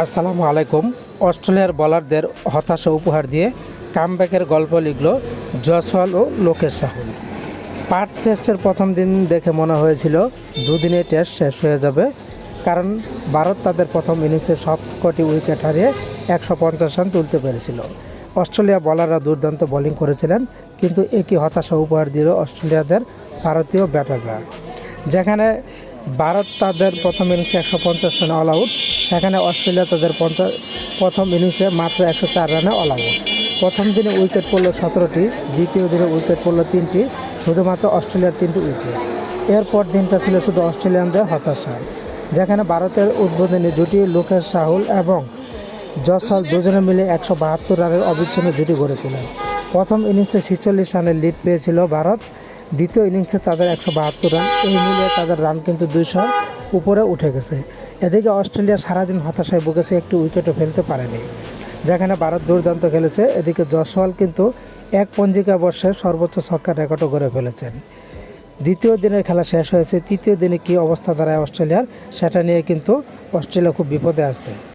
আসসালামু আলাইকুম। অস্ট্রেলিয়ার বলারদের হতাশা উপহার দিয়ে কামব্যাকের গল্প লিখল জসওয়াল ও লোকেশ রাহুল পার্ট টেস্টের প্রথম দিন দেখে মনে হয়েছিল দুদিনে টেস্ট শেষ হয়ে যাবে, কারণ ভারত তাদের প্রথম ইনিংসে সব কটি উইকেট হারিয়ে একশো পঞ্চাশ রান তুলতে পেরেছিল। অস্ট্রেলিয়া বলাররা দুর্দান্ত বোলিং করেছিলেন, কিন্তু একই হতাশা উপহার দিল অস্ট্রেলিয়াদের ভারতীয় ব্যাটাররা। যেখানে ভারত তাদের প্রথম ইনিংসে একশো পঞ্চাশ রানে অল আউট সেখানে অস্ট্রেলিয়া তাদের পঞ্চাশ প্রথম ইনিংসে মাত্র একশো চার রানে অল আউট প্রথম দিনে উইকেট পড়ল সতেরোটি, দ্বিতীয় দিনে উইকেট পড়ল তিনটি, শুধুমাত্র অস্ট্রেলিয়ার তিনটি উইকেট এরপর দিনটা ছিল শুধু অস্ট্রেলিয়ানদের হতাশা। যেখানে ভারতের উদ্বোধনী জুটি লোকেশ রাহুল এবং জসল দুজনে মিলে একশো বাহাত্তর রানের অবিচ্ছিন্ন জুটি গড়ে তোলেন। প্রথম ইনিংসে ছিচল্লিশ রানের লিড পেয়েছিল ভারত। দ্বিতীয় ইনিংসে তাদের একশো বাহাত্তর রান এই মিলিয়ে তাদের রান কিন্তু দুইশো উপরে উঠে গেছে। এদিকে অস্ট্রেলিয়া সারাদিন হতাশায় বুকেছে একটু উইকেটও ফেলতে পারেনি। যেখানে ভারত দুর্দান্ত খেলেছে, এদিকে জসওয়াল কিন্তু এক পঞ্জিকা বর্ষে সর্বোচ্চ ছক্কার রেকর্ডও গড়ে ফেলেছেন। দ্বিতীয় দিনের খেলা শেষ হয়েছে, তৃতীয় দিনে কী অবস্থা দাঁড়ায় অস্ট্রেলিয়ার, সেটা নিয়ে কিন্তু অস্ট্রেলিয়া খুব বিপদে আছে।